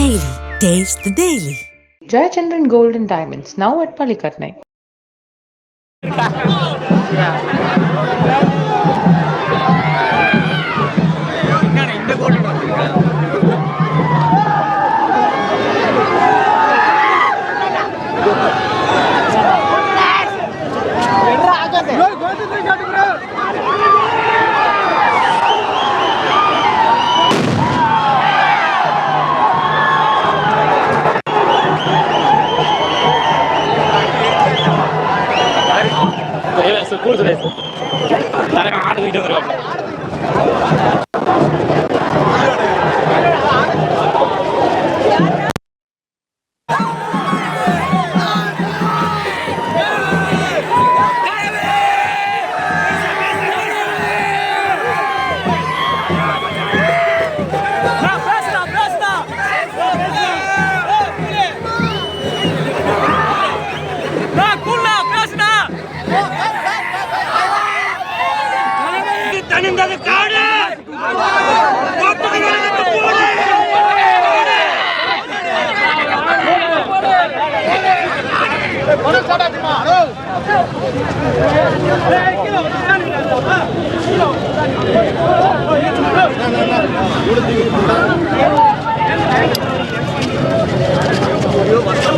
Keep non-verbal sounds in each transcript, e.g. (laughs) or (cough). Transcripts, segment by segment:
Daily. Taste the Daily. Jayachandran Gold and Diamonds, now at Palikatnai. கூறு (laughs)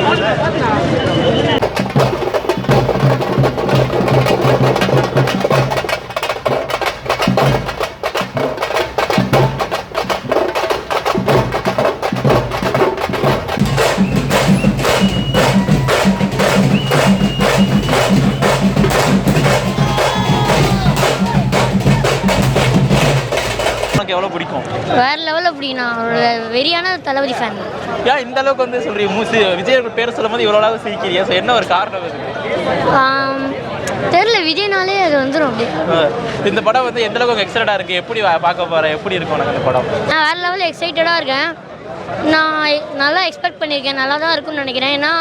உனக்கு வேற லெவலில் அப்படி நான் வெறியான தளபதி ஃபேன் ஏன் இந்த அளவுக்கு வந்து சொல்றீங்க. மூசி விஜய் பேர் சொல்லும் போது இவ்வளவு அளவு சிரிக்கிறீங்க. ஸோ என்ன ஒரு காரணம் தெரில விஜய்னாலே அது வந்துடும் அப்படி. இந்த படம் வந்து எந்த அளவுக்கு எக்ஸைட்டடா இருக்கு? எப்படி பார்க்க போற எப்படி இருக்கும் உனக்கு அந்த படம்? நான் வேற லெவலில் எக்ஸைட்டடாக இருக்கேன். நான் நல்லா எக்ஸ்பெக்ட் பண்ணியிருக்கேன். நல்லா தான் இருக்கும்னு நினைக்கிறேன். ஏன்னா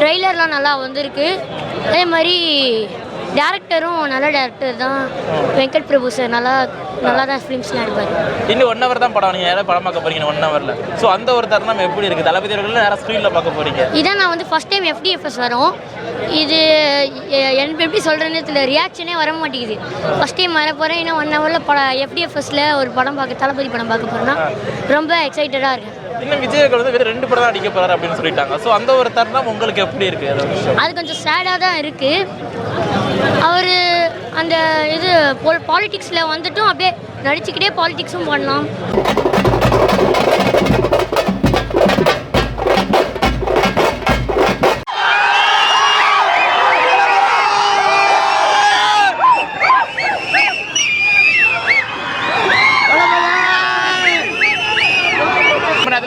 ட்ரெய்லர்லாம் நல்லா வந்திருக்கு. அதே மாதிரி டேரக்டரும் நல்ல டேரக்டர் தான். வெங்கட் பிரபு சார் நல்லா நல்லா தான் ஃபிலிம்ஸ்லாம் எடுப்பார். இன்னும் ஒன் ஹவர் தான் படம். நீங்க யாராவது படம் பார்க்க போறீங்க ஒன் ஹவர்ல ஸோ அந்த ஒரு தருணம் எப்படி இருக்கு? தளபதி அவர்கள் நேரம் ஸ்க்ரீன்ல பார்க்க போறீங்க? இதான் நான் வந்து ஃபஸ்ட் டைம் எஃப்டிஎஃப்எஸ் வரும். இது எனக்கு எப்படி சொல்கிறேன்னு தெரியல. ரியாக்ஷனே வர மாட்டேங்குது. ஃபஸ்ட் டைம் வர போகிறேன் இன்னும் ஒன் ஹவரில் படம் எஃப்டிஎஃப்எஸில் ஒரு படம் பார்க்க தளபதி படம் பார்க்க போகிறேன்னா ரொம்ப எக்ஸைட்டடாக இருக்கேன். இன்னும் விஜய் அவர்கள் வந்து வெறும் ரெண்டு படம் தான் அடிக்க போறாரு அப்படின்னு சொல்லிட்டாங்க. ஸோ அந்த ஒரு தருணம் உங்களுக்கு எப்படி இருக்கு? அது ஒரு விஷயம் அது கொஞ்சம் சேடாக தான் இருக்குது அவர் அந்த இது பாலிடிக்ஸில் வந்துட்டும் அப்படியே நடிச்சுக்கிட்டே பாலிடிக்ஸும் பண்ணலாம்.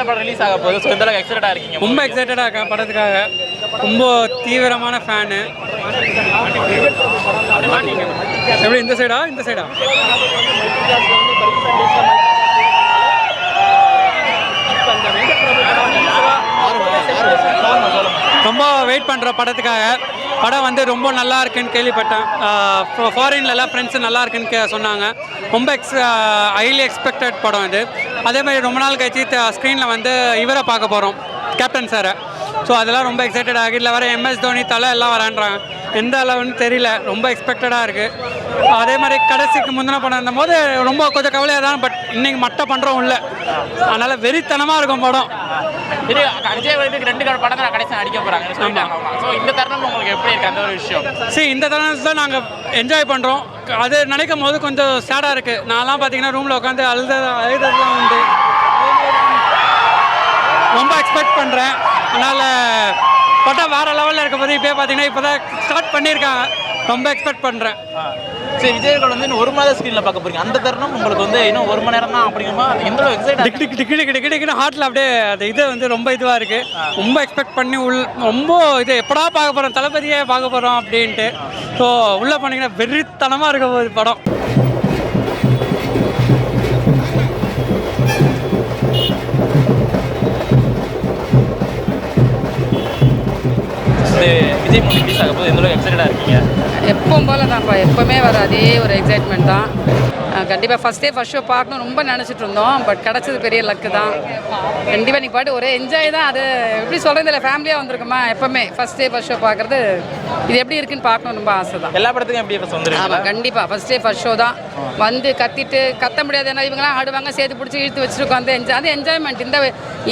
படம் ரிலீஸ் ஆக போகுது. ஸோ இந்த அளவுக்கு எக்ஸைட்டடா இருக்கீங்க. ரொம்ப எக்ஸைட்டடாக இருக்கேன் படத்துக்காக. ரொம்ப தீவிரமான ஃபேனு எப்படி இந்த சைடா இந்த சைடா ரொம்ப வெயிட் பண்ணுற படத்துக்காக. படம் வந்து ரொம்ப நல்லா இருக்குன்னு கேள்விப்பட்டேன். ஃபாரின்லலாம் ஃப்ரெண்ட்ஸு நல்லா இருக்குன்னு கே சொன்னாங்க. ரொம்ப எக்ஸ் ஹைலி எக்ஸ்பெக்டட் படம் இது. அதே மாதிரி ரொம்ப நாள் கழிச்சு ஸ்க்ரீனில் வந்து இவரை பார்க்க போகிறோம் கேப்டன் சாரை ஸோ அதெல்லாம் ரொம்ப எக்ஸைட்டட் ஆகி இல்லை வர எம்எஸ் தோனி தலை எல்லாம் வரான்றாங்க. எந்த அளவுன்னு தெரியல ரொம்ப எக்ஸ்பெக்டடாக இருக்குது அதே மாதிரி கடைசிக்கு முந்தின படம் இருந்தபோது ரொம்ப கொஞ்சம் கவலையாக தான் பட் இன்னைக்கு மட்டை பண்ணுறோம் இல்லை. அதனால் வெறித்தனமாக இருக்கும் படம். இது விஜய் அவர்களுக்கு ரெண்டு படம் தான் கடைசி அடிக்க போறாங்க சொல்லிட்டாங்க ஸோ இந்த தருணம் உங்களுக்கு எப்படி இருக்கு? அந்த ஒரு விஷயம். சரி இந்த தருணத்தை தான் நாங்கள் என்ஜாய் பண்ணுறோம் அது நினைக்கும் போது கொஞ்சம் சேடாக இருக்குது நான்லாம் பார்த்தீங்கன்னா ரூமில் உட்காந்து அழுத அழுததுலாம் உண்டு. ரொம்ப எக்ஸ்பெக்ட் பண்ணுறேன் அதனால் பட்டம் வேறு லெவலில் இருக்க போது இப்போ பார்த்தீங்கன்னா இப்போ தான் ஸ்டார்ட் பண்ணியிருக்காங்க. ரொம்ப எக்ஸ்பெக்ட் பண்ணுறேன் சரி விஜய் அவர்கள் வந்து இன்னும் ஒரு மாத ஸ்க்ரீனில் பார்க்க போறீங்க. அந்த தருணம் உங்களுக்கு வந்து இன்னும் ஒரு மணி நேரம் தான் அப்படிங்குமா எந்த excite tick tick tick tick டிக்குன்னு ஹார்ட்டில் அப்படியே அது இது வந்து ரொம்ப இதுவாக இருக்குது ரொம்ப எக்ஸ்பெக்ட் பண்ணி உள் ரொம்ப இது எப்படா பார்க்க போகிறோம் தளபதியே பார்க்க போகிறோம் அப்படின்ட்டு. ஸோ உள்ளே போனீங்கன்னா வெறித்தனமாக இருக்க போகுது படம். விஜய் மூவி ரிலீஸ் ஆக போது எந்த அளவுக்கு எக்ஸைட்டடாக இருக்கீங்க? எப்பவும் போல தான்ப்பா எப்பவுமே வர அதே ஒரு எக்ஸைட்மெண்ட் தான். கண்டிப்பாக ஃபஸ்ட் டே ஃபஸ்ட் ஷோ பார்க்கணும் ரொம்ப நினச்சிட்டு இருந்தோம். பட் கிடச்சது பெரிய லக்கு தான். கண்டிப்பாக நீ பாட்டு ஒரே என்ஜாய் தான். அது எப்படி சொல்கிறது இல்லை ஃபேமிலியாக வந்திருக்குமா? எப்போவுமே ஃபஸ்ட் டே ஃபஸ்ட் ஷோ பார்க்குறது இது எப்படி இருக்குன்னு பார்க்கணும் ரொம்ப ஆசை தான். எல்லா படத்துக்கும் எப்படி ஆமாம் கண்டிப்பாக ஃபஸ்ட் டே ஃபஸ்ட் ஷோ தான். வந்து கத்திட்டு கத்த முடியாது. ஏன்னா இவங்களாம் ஆடுவாங்க சேர்த்து பிடிச்சி இழுத்து வச்சுட்டு உட்காந்து என்ஜாய் அது என்ஜாய்மெண்ட் இந்த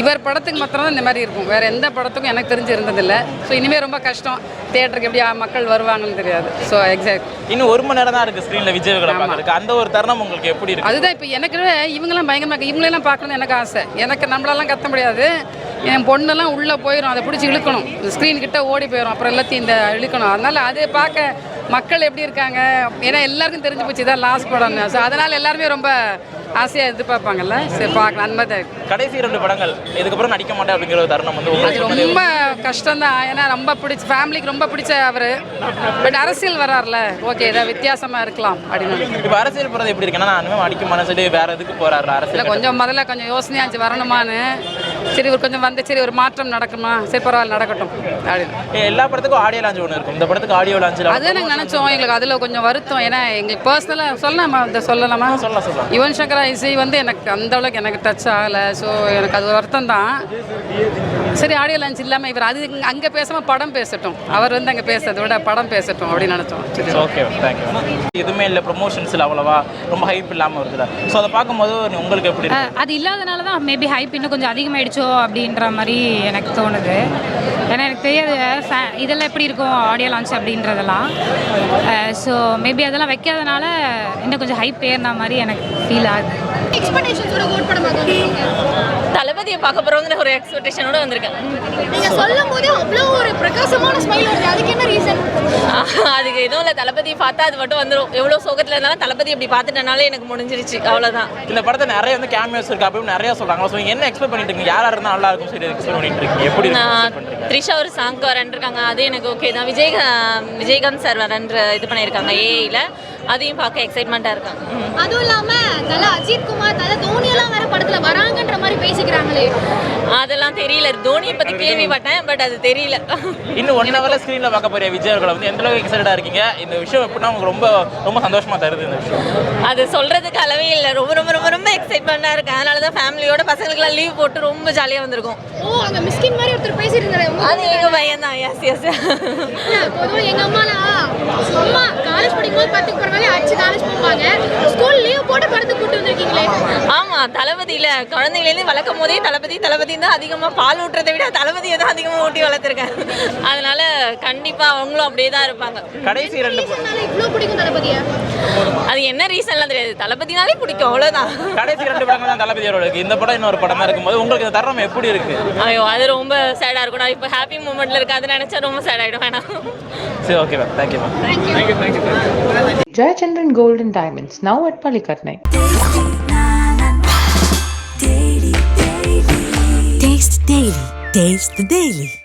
இவர் படத்துக்கு மாத்திரம் தான் இந்த மாதிரி இருக்கும். வேறு எந்த படத்துக்கும் எனக்கு தெரிஞ்சு இருந்ததில்லை. ஸோ இனிமேல் ரொம்ப கஷ்டம். தேட்டருக்கு எப்படி மக்கள் வருவாங்கன்னு தெரியாது. ஸோ எக்ஸாக்ட் இன்னும் ஒரு மணி நேரம் தான் இருக்கு ஸ்க்ரீன்ல பார்க்கறதுக்கு அந்த ஒரு தருணம் உங்களுக்கு எப்படி இருக்கு? அதுதான் இப்போ எனக்கு இவங்கெல்லாம் பயங்கரமாக இவங்களெல்லாம் பார்க்கணும்னு எனக்கு ஆசை. எனக்கு நம்மளெல்லாம் கத்த முடியாது. என் பொண்ணெல்லாம் உள்ளே போயிடும் அதை பிடிச்சி இழுக்கணும். ஸ்க்ரீன் கிட்ட ஓடி போயிடும் அப்புறம் எல்லாத்தையும் இந்த இழுக்கணும். அதனால் அது பார்க்க மக்கள் எப்படி இருக்காங்க? ஏன்னா எல்லாருக்கும் தெரிஞ்சு போச்சு இதான் லாஸ்ட் படம்னு. ஸோ அதனால் எல்லாருமே ரொம்ப ஆசையாக எதிர்பார்ப்பாங்கல்ல? சரி பார்க்கலாம். அந்த மாதிரி தான். கடைசி ரெண்டு படங்கள் இதுக்கப்புறம் நடிக்க மாட்டேன் அப்படிங்கிற தருணம் வந்து அது ரொம்ப கஷ்டம் தான் ஏன்னா ரொம்ப பிடிச்ச ஃபேமிலிக்கு ரொம்ப பிடிச்ச அவர். பட் அரசியல் வரார்ல ஓகே இதை வித்தியாசமாக இருக்கலாம் அப்படின்னு. இப்போ அரசியல் போறது எப்படி இருக்குன்னா நான் அடிக்க மனசுட்டு வேற எதுக்கு போறாரு? இல்லை அரசியல் கொஞ்சம் முதல்ல கொஞ்சம் யோசனையாச்சு வரணுமான்னு. சரி ஒரு கொஞ்சம் வந்து சரி ஒரு மாற்றம் நடக்குமா? சரி பரவாயில்ல நடக்கட்டும். அப்படின்னு. எல்லா படத்துக்கும் ஆடியோ லான்ச் ஒன்று இருக்கும். இந்த படத்துக்கு ஆடியோ லான்ச்சில் அதுதான் நாங்கள் நினச்சோம். எங்களுக்கு அதில் கொஞ்சம் வருத்தம். ஏன்னா எங்களுக்கு பர்சனலாக சொல்லலாமா? இந்த சொல்லலாமா? சொல்லலாம் சொல்லலாம். யுவன் சங்கரா இசை வந்து எனக்கு அந்த அளவுக்கு எனக்கு டச் ஆகலை. ஸோ எனக்கு அது வருத்தம் தான். சரி ஆடியோ லான்ச் இல்லாமல் இவர் அது அங்கே பேசாமல் படம் பேசட்டும். அவர் வந்து அங்கே பேசுறதை விட படம் பேசட்டும் அப்படின்னு நினச்சோம். சரி ஓகே தேங்க்யூ எதுவுமே இல்லை ப்ரொமோஷன்ஸில் அவ்வளவா. ரொம்ப ஹைப் இல்லாமல் வருதுல. ஸோ அதை பார்க்கும்போது உங்களுக்கு எப்படி அது இல்லாதனால தான் மேபி ஹைப் இன்னும் கொஞ்சம் அதிகமாயிடுச்சோ அப்படின்ற மாதிரி எனக்கு தோணுது. ஏன்னா எனக்கு தெரியாது இதெல்லாம் எப்படி இருக்கும் ஆடியோ லான்ச் அப்படின்றதெல்லாம். ஸோ மேபி அதெல்லாம் வைக்காதனால இன்னும் கொஞ்சம் ஹைப் ஏறின மாதிரி எனக்கு ஃபீல் ஆகுது. எக்ஸ்பெக்டேஷன்ஸோட ஓட் தளபதியை பார்க்க போகிறோங்கிற ஒரு எக்ஸ்பெக்டேஷனோட வந்திருக்கேன். நீங்க சொல்லும் போதே அவ்வளோ ஒரு பிரகாசமான ஸ்மைல் வருது. அதுக்கு என்ன ரீசன் அதுக்கு எதுவும் இல்லை. தளபதியை பார்த்தா அது மட்டும் வந்துடும் எவ்வளோ சோகத்தில் இருந்தாலும் தளபதி அப்படி பார்த்துட்டனால எனக்கு முடிஞ்சிருச்சு. அவ்வளோதான் இந்த படத்தை நிறைய வந்து கேமியோஸ் இருக்கு. அப்படின்னு நிறைய சொல்றாங்க. ஸோ என்ன எக்ஸ்பெக்ட் பண்ணிட்டு இருக்கீங்க? யாரா இருந்தால் நல்லா இருக்கும் சரி எக்ஸ்பெக்ட் பண்ணிட்டு இருக்கீங்க? எப்படி த்ரிஷா ஒரு சாங் வரன்றிருக்காங்க அது எனக்கு ஓகே தான். விஜய் விஜயகாந்த் சார் வரன்ற இது பண்ணியிருக்காங்க. ஏஐயில் அதையும் பார்க்க எக்ஸைட்மெண்ட்டாக இருக்காங்க. ம். அதுவும் இல்லாம தல அஜித் குமார் தல தோனி எல்லாம் வேற படத்துல வராங்கன்ற மாதிரி பேசிக்கிறாங்களே. அதெல்லாம் தெரியல. தோனியை பற்றி கேள்விப்பட்டேன் பட் அது தெரியல. இன்னும் ஒன் ஹவர்ல ஸ்க்ரீனில் பார்க்க போறிய விஜய் அவர்களை வந்து. எந்த அளவுக்கு எக்ஸைட்டடாக இருக்கீங்க? இந்த விஷயம் எப்படின்னா உங்களுக்கு ரொம்ப ரொம்ப சந்தோஷமா தருது இந்த விஷயம். அது சொல்கிறதுக்கு அளவே இல்லை. ரொம்ப ரொம்ப ரொம்ப ரொம்ப எக்ஸைட்மெண்ட்டாக இருக்கேன் அதனால தான் ஃபேமிலியோட பசங்களுக்குலாம் லீவ் போட்டு ரொம்ப ஜாலியாக வந்திருக்கோம். ஓ அங்க மிஸ்கின் மாதிரி ஒருத்தர் பேசியிருந்தாரு அது எங்கள் பையன் தான் எஸ் எஸ் இல்ல, பொதுவா எங்க அம்மாலாம் சும்மா காலேஜ் படிக்கும்போது படத்துக்கு போறனாலே அடிச்சு காலேஜ் போவாங்க ஸ்கூல் லீவ் போட்டு படத்துக்கு கூட்டு வந்திருக்கீங்களே. ஆமா தளபதியில குழந்தையிலேருந்து வளர்க்கும் போதே தளபதி தளபதி தான் அதிகமா பால் ஊட்டுறதை விட தளபதியை தான் அதிகமா ஊட்டி வளர்த்துருக்கேன் அதனால கண்டிப்பா அவங்களும் அப்படியே தான் இருப்பாங்க. கடைசி ரெண்டு இவ்ளோ பிடிக்கும் தளபதியா? அது என்ன ரீசன்லாம் தெரியாது. தளபதினாலே பிடிக்கும் அவ்வளவுதான். கடைசி ரெண்டு படங்கள் தான் தளபதி அவரோட இருக்கு. இந்த படம் இன்னொரு படமா இருக்கும்போது உங்களுக்கு இந்த தருணம் எப்படி இருக்கு? ஐயோ அது ரொம்ப சேடா இருக்கும். நான் இப்போ ஹாப்பி மூமெண்ட்ல இருக்கு அது நினைச்சா ரொம்ப சேட் ஆயிடும். வேணாம். சரி okay ma'am thank you ma'am Jayachandran Gold and Diamonds, now at Palikatnai. Taste Daily. Taste the Daily.